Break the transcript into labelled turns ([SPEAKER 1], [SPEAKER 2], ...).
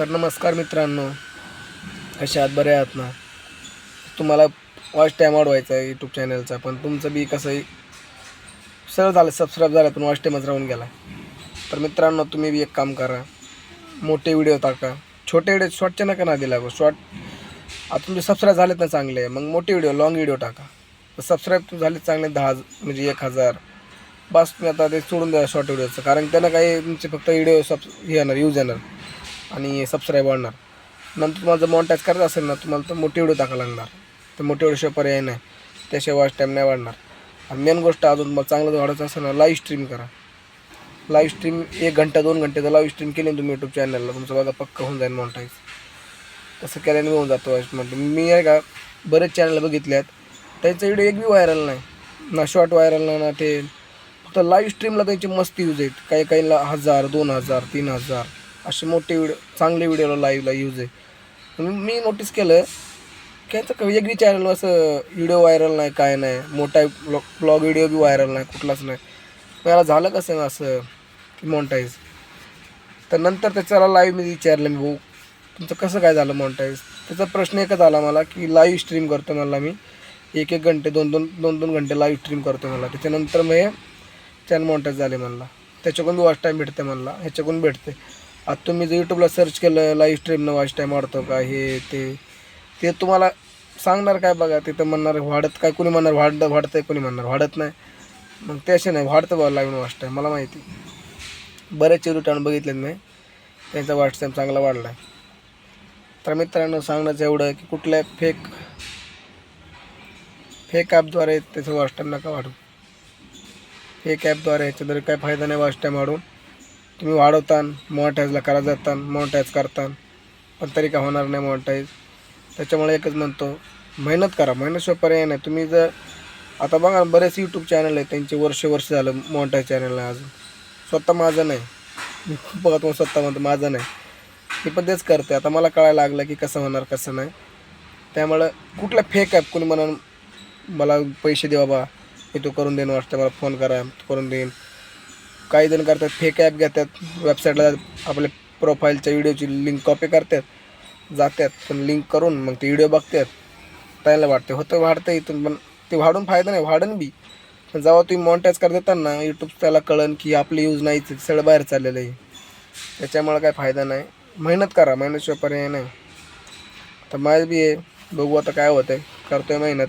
[SPEAKER 1] तर नमस्कार मित्रांनो. कसे आहात? बरे आहात ना? तुम्हाला वॉच टाईम वाढवायचा आहे यूट्यूब चॅनलचा पण तुमचं बी कसंही सरळ झालं सबस्क्राईब झालं पण वॉच टाईमच राहून गेला. तर मित्रांनो तुम्ही बी एक काम करा. मोठे व्हिडिओ टाका. छोटे व्हिडिओ शॉर्टच्या नका ना दिला शॉर्ट आता तुमचे सबस्क्राईब झालेत ना चांगले मग मोठे व्हिडिओ लॉंग व्हिडिओ टाका. तर सबस्क्राईब झाले चांगले दहा म्हणजे एक हजार. बस तुम्ही आता ते सोडून द्या शॉर्ट व्हिडिओचं कारण त्यांना काही तुमचे फक्त व्हिडिओ सब हे येणार यूज येणार. आणि सबस्क्राईब वाढणार. नंतर तुम्हाला जर मॉनिटाईज करायचं असेल ना तुम्हाला तर मोठे व्हिडिओ टाका लागणार. तर मोठे व्हिडिओशिवाय पर्याय नाही. त्याशिवाय वॉच टाईम नाही वाढणार. आणि मेन गोष्ट अजून मग चांगलं वाढायचं असेल ना लाईव्ह स्ट्रीम करा. लाईव्ह स्ट्रीम एक घंटा दोन घंटे तर लाईव्ह स्ट्रीम केली तुम्ही यूट्यूब चॅनलला तुमचं बघा पक्का होऊन जाईल मॉनिटाईज तसं केल्याने होऊन जातो म्हणजे. मी आहे का बरेच चॅनल बघितले आहेत त्यांचा व्हिडिओ एक बी व्हायरल नाही. ना शॉर्ट व्हायरल नाही ना ते. फक्त लाईव्ह स्ट्रीमला त्यांची मस्त यूज आहेत. काही काहीला हजार दोन हजार तीन हजार. असे मोठे व्हिडिओ चांगले व्हिडिओला लाईव्हला यूज आहे. पण मी नोटीस केलं की याचं वेगळी चॅनल असं व्हिडिओ व्हायरल नाही काय नाही. मोठा ब्लॉग ब्लॉग व्हिडिओ बी व्हायरल नाही कुठलाच नाही. मला झालं कसं असं की मॉनिटाईज तर नंतर त्याच्याला लाईव्ह मी विचारलं मी भाऊ तुमचं कसं काय झालं मॉन्टाईज त्याचा प्रश्न एकच आला मला की लाईव्ह स्ट्रीम करतो मला मी. एक एक घंटे दोन दोन दोन दोन घंटे लाईव्ह स्ट्रीम करतो मला त्याच्यानंतर मग हे चॅनल झाले मला त्याच्याकडून वॉच टाईम भेटते मला ह्याच्याकडून भेटते आता तुम्ही जर यूट्यूबला सर्च केलं लाईव्ह स्ट्रीमनं वॉच टाईम वाढतो का हे ते ते तुम्हाला सांगणार काय बघा तिथं म्हणणार वाढत काय कोणी म्हणणार वाढ आहे कोणी म्हणणार वाढत नाही. मग ते असे नाही वाढतं बघा लाईव्ह वॉच टाईम मला माहिती. बरेच यूट्यूब बघितलेत मी त्यांचा वॉच टाईम चांगला वाढला आहे तर मित्रांनो सांगण्याचं एवढं की कुठल्या फेक फेक ॲपद्वारे त्याचं वॉच टाईम नका वाढू. फेक ॲपद्वारे ह्याच्याद्वारे काय फायदा नाही वॉच टाईम वाढून. तुम्ही वाढवता मोनटाईजला करा जाता मोनटाईज करता पण तरी का होणार नाही मोनटाईज त्याच्यामुळे एकच म्हणतो मेहनत करा. मेहनतशिवाय पर्याय नाही. तुम्ही जर आता बघा बरेच यूट्यूब चॅनल आहेत. त्यांचे वर्ष वर्ष झालं मोनटाईज चॅनल आहे अजून. स्वतः माझं नाही. मी खूप बघत मग स्वतः म्हणतो माझं नाही. मी पण तेच करते आता मला कळायला लागलं की कसं होणार कसं नाही. त्यामुळं कुठला फेक ॲप कोणी म्हणून मला पैसे दे बाबा. मी तो करून देईन वाटतं. मला फोन करा करून देईन. काही जण करतात फेक ॲप घेतात वेबसाईटला आपल्या प्रोफाईलच्या व्हिडिओची लिंक कॉपी करतात जातात. पण लिंक करून मग ते व्हिडिओ बघतात. त्याला वाटते होतं वाढतं इथून पण ते वाढून फायदा नाही वाढन बी. पण जेव्हा तुम्ही मॉनिटाईज कर देताना यूट्यूब त्याला कळन की आपली यूज नाही सगळं बाहेर चाललेलं आहे. त्याच्यामुळं काय फायदा नाही. मेहनत करा मेहनतशिवाय पर्याय नाही. तर माझं बी आहे बघू आता काय होतं आहे करतो आहे मेहनत.